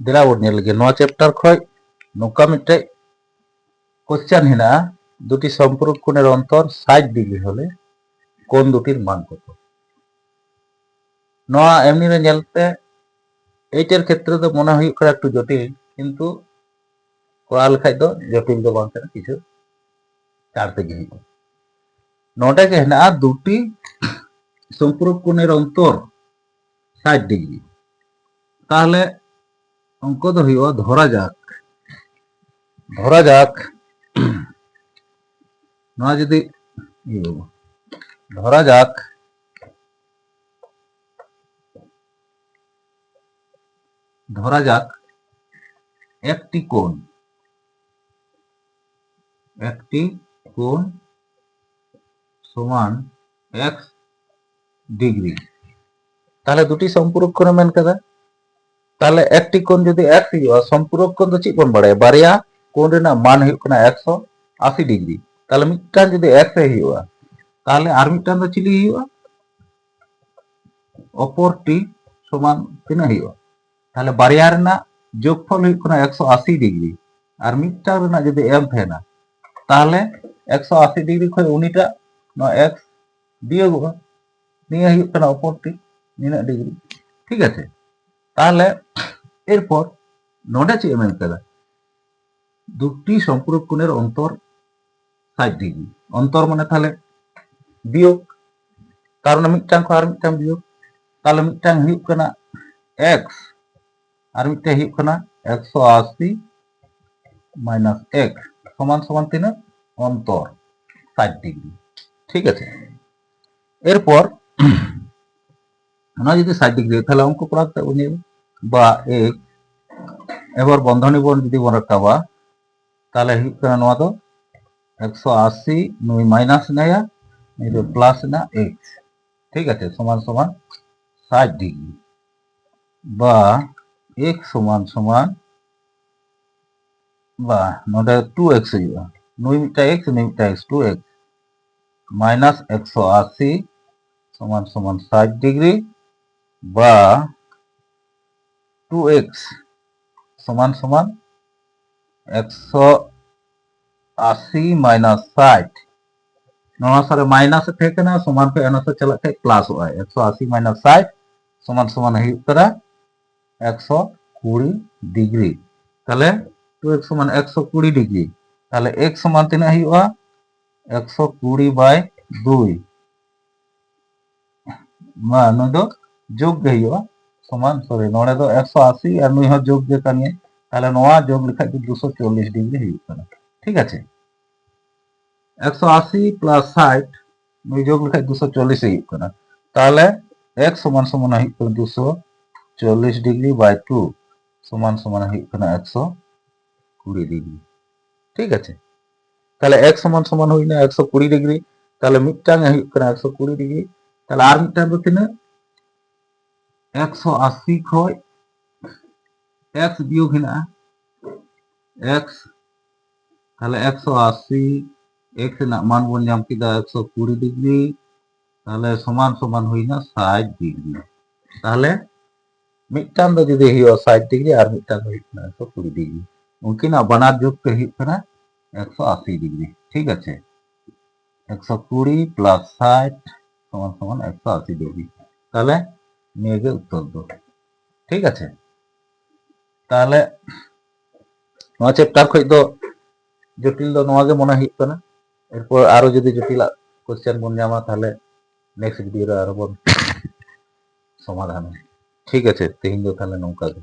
ᱫᱮᱞᱟᱵᱚᱱ নিয়ে ᱞᱮᱜᱮ নয় চ্যাপ্টার খয় নৌকা মিটাই কোশ্চেন হেনায়া দুটি সম্পূরক কোণের অন্তর ষাট ডিগ্রি হলে কোন দুটির মান কত? নয়, এমনি রে এইটার ক্ষেত্রে তো মনে হয় করে একটু জটিল, কিন্তু করাল খাই তো জটিল তো বাংতে না, কিছু চারতে গিয়ে হইব। নটাকে হেনায়া দুটি সম্পূরক কোণের অন্তর ষাট ডিগ্রি। তাহলে অঙ্কটা হইব ধরা যাক ধরা যাক না যদি ধরা যাক ধরা যাক একটি কোণ। একটি কোণ সমান এক্স ডিগ্রি। তাহলে দুটি সম্পূরক ক্রমেন কাদা ᱛᱟᱦᱞᱮ ᱮᱠᱴᱤ ᱠᱳᱱ ᱡᱩᱫᱤ ᱮᱠᱥ ᱦᱩᱭᱩᱜᱼᱟ ᱥᱚᱢᱯᱩᱨᱚᱠ ᱠᱳᱱ ᱫᱚ ᱪᱮᱫ ᱵᱚᱱ ᱵᱟᱲᱟᱭᱟ ᱵᱟᱨᱭᱟ ᱠᱳᱱ ᱨᱮᱱᱟᱜ মান ᱦᱩᱭᱩᱜ ᱠᱟᱱᱟ ᱮᱠᱥᱚ আশি ডিগ্রি তাহলে ᱢᱤᱫᱴᱟᱝ যদি ᱮᱠᱥ ᱮ ᱦᱩᱭᱩᱜᱼᱟ তাহলে আর ᱢᱤᱫᱴᱟᱝ ᱫᱚ ᱪᱤᱞᱤ ᱦᱩᱭᱩᱜᱼᱟ অপরটি সমান ᱛᱤᱱᱟᱹᱜ ᱦᱩᱭᱩᱜᱼᱟ তাহলে বারᱭᱟ ᱨᱮᱱᱟᱜ যোগফল হᱩᱭᱩᱜ ᱠᱟᱱᱟ 180 ডিগ্রি আর মিটার ᱨᱮᱱᱟᱜ যদি m ᱛᱟᱦᱮᱱᱟ তাহলে 180 ডিগ্রি ᱠᱷᱚᱱ উনিটা ᱱᱚᱣᱟ x বিয়োগᱚᱜᱼᱟ নিয়ে হᱩᱭᱩগ ᱠᱟᱱᱟ অপরটি নিᱱᱟᱹᱜ ডিগ্রি ঠিক আছে তাহলে এরপর নডে চেয়ে মেন পেলা দুটি সম্পর্কের অন্তর ষাট ডিগ্রি। অন্তর মানে তাহলে বিয়োগ। কারণ মিটাং আর মিটাং বিয়োগ। তাহলে মিটাং হুয়ুগ কানা এক্স আর মিটাং হুয়ুগ একশো আশি মাইনাস 1 সমান সমান তিনের অন্তর 60 ডিগ্রি। ঠিক আছে? এরপর না যদি ষাট ডিগ্রি তাহলে অঙ্ক পড়াতে উনি বা এক এবার বন্ধনী বন যদি মনে রাখবা তাহলে হিসাব করে নেওয়া তো একশো আশি নই মাইনাস নেয়া প্লাস না এক্স ঠিক আছে সমান সমান ষাট ডিগ্রি বা এক সমান সমান বা নটা টু এক্স হইবা নইটা এক্স নইটা এক্স টু এক্স মাইনাস একশো আশি সমান সমান ষাট ডিগ্রি বা টু এক্স সমান সমান একশো আশি মাইনাস ষাট। ᱱᱚᱣᱟ ᱥᱟᱨᱮ ᱢᱟᱭᱱᱟᱥ ᱛᱟᱦᱮᱸ ᱠᱟᱱᱟ ᱥᱚᱢᱟᱱ ᱠᱷᱚᱱ ᱚᱱᱟ ᱥᱮ ᱪᱟᱞᱟᱜ ᱠᱷᱟᱱ ᱯᱞᱟᱥᱚᱜᱼᱟ ᱮᱠᱥᱚ ᱟᱥᱤ ᱢᱟᱭᱱᱟᱥ ᱥᱟᱴ সমান সমান ᱦᱩᱭᱩᱜ ᱠᱟᱱᱟ একশো কুড়ি ডিগ্রি তাহলে টু এক্স সমান একশো কুড়ি ডিগ্রি তাহলে এক্স সমান তিনা হইয়া একশো কুড়ি বাই দুই। মানে ᱡᱳᱜ ᱜᱮ ᱦᱩᱭᱩᱜᱼᱟ ᱥᱚᱢᱟᱱ ᱥᱚᱨᱮ ᱱᱚᱰᱮ ᱫᱚ 180 ᱟᱨ ᱱᱩᱭ ᱦᱚᱸ ᱡᱳᱜ ᱜᱮ ᱠᱟᱱ ᱜᱮᱭᱟ ᱛᱟᱦᱞᱮ ᱱᱚᱣᱟ ᱡᱳᱜ ᱞᱮᱠᱷᱟᱡ ᱫᱚ 240 ᱰᱤᱜᱽᱨᱤ ᱦᱩᱭᱩᱜ ᱠᱟᱱᱟ ᱴᱷᱤᱠ ᱟᱪᱷᱮ 180 + 60 ᱱᱩᱭ ᱡᱳᱜ ᱞᱮᱠᱷᱟᱡ 240 ᱦᱩᱭᱩᱜ ᱠᱟᱱᱟ ᱛᱟᱦᱞᱮ x সমান সমান হয়ে গেল 240 ডিগ্রি বাই 2 সমান সমান হয়ে গেল 120 ডিগ্রি ঠিক আছে তাহলে x সমান সমান হই না 120 ডিগ্রি তাহলে মিটাং হয়ে গেল 120 ডিগ্রি তাহলে আর মিটাং তো তিনা একশো আশি হয় এক্স বিয়োগ না এক্স তাহলে একশো আশি এক্স মান বন জাম কিনা একশো কুড়ি ডিগ্রি, তাহলে সমান সমান হই না ষাট ডিগ্রি। তাহলে মিটান ᱫᱚ যদি হিও ষাট ডিগ্রি আর মিটান ᱫᱚ হিনা একশো কুড়ি ডিগ্রি। উনকিনা বানার যোগ তো হিনা একশো আশি ডিগ্রি, ঠিক আছে? একশো কুড়ি প্লাস ষাট সমান সমান একশো আশি ডিগ্রি। তাহলে নিয়ে গিয়ে উত্তর দো ঠিক আছে ᱛᱟᱦᱚᱞᱮ ᱱᱚᱣᱟ ᱪᱮᱯᱴᱟᱨ ᱠᱷᱚᱡ ᱫᱚ ᱡᱚᱴᱤᱞ ᱫᱚ ᱱᱚᱣᱟ ᱜᱮ ᱢᱚᱱᱮ ᱦᱩᱭᱩᱜ ᱠᱟᱱᱟ ᱮᱨᱯᱚᱨ ᱟᱨᱚ ᱡᱩᱫᱤ ᱡᱚᱴᱤᱞᱟᱜ ᱠᱚᱥᱪᱮᱱ ᱵᱚᱱ ᱧᱟᱢᱟ ᱛᱟᱦᱚᱞᱮ ᱱᱮᱠᱥᱴ ᱵᱷᱤᱰᱤᱭᱳ ᱨᱮ ᱟᱨᱚ ᱵᱚᱱ ᱥᱚᱢᱟᱫᱷᱟᱱᱟ ᱴᱷᱤᱠ ᱟᱪᱷᱮ ᱛᱮᱦᱮᱧ ᱫᱚ ᱛᱟᱦᱚᱞᱮ ᱱᱚᱝᱠᱟ ᱜᱮ